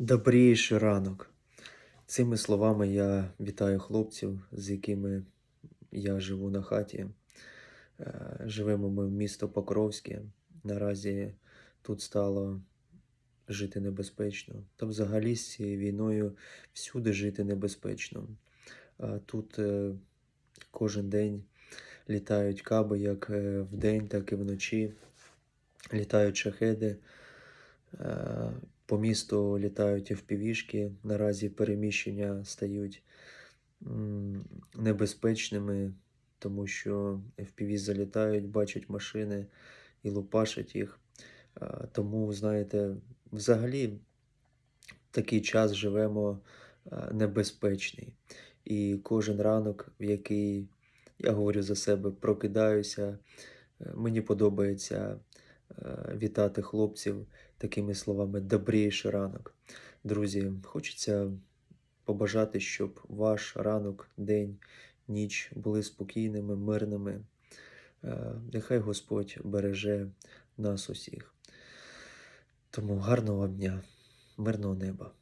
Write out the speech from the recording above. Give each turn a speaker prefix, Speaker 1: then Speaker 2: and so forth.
Speaker 1: Добріший ранок. Цими словами я вітаю хлопців, з якими я живу на хаті. Е, Живемо ми в місто Покровське. Наразі тут стало жити небезпечно. Та взагалі з цією війною всюди жити небезпечно. Тут е, кожен день літають каби як е, вдень, так і вночі. Літають шахеди. По місту літають FPV-шки. Наразі переміщення стають небезпечними, тому що FPV залітають, бачать машини і лупашать їх. Тому, знаєте, взагалі такий час живемо небезпечний. І кожен ранок, в який я говорю за себе, прокидаюся, е, мені подобається вітати хлопців такими словами добріший ранок. Друзі, хочеться побажати, щоб ваш ранок, день, ніч були спокійними, мирними. Е, Нехай Господь береже нас усіх. Тому гарного дня, мирного неба.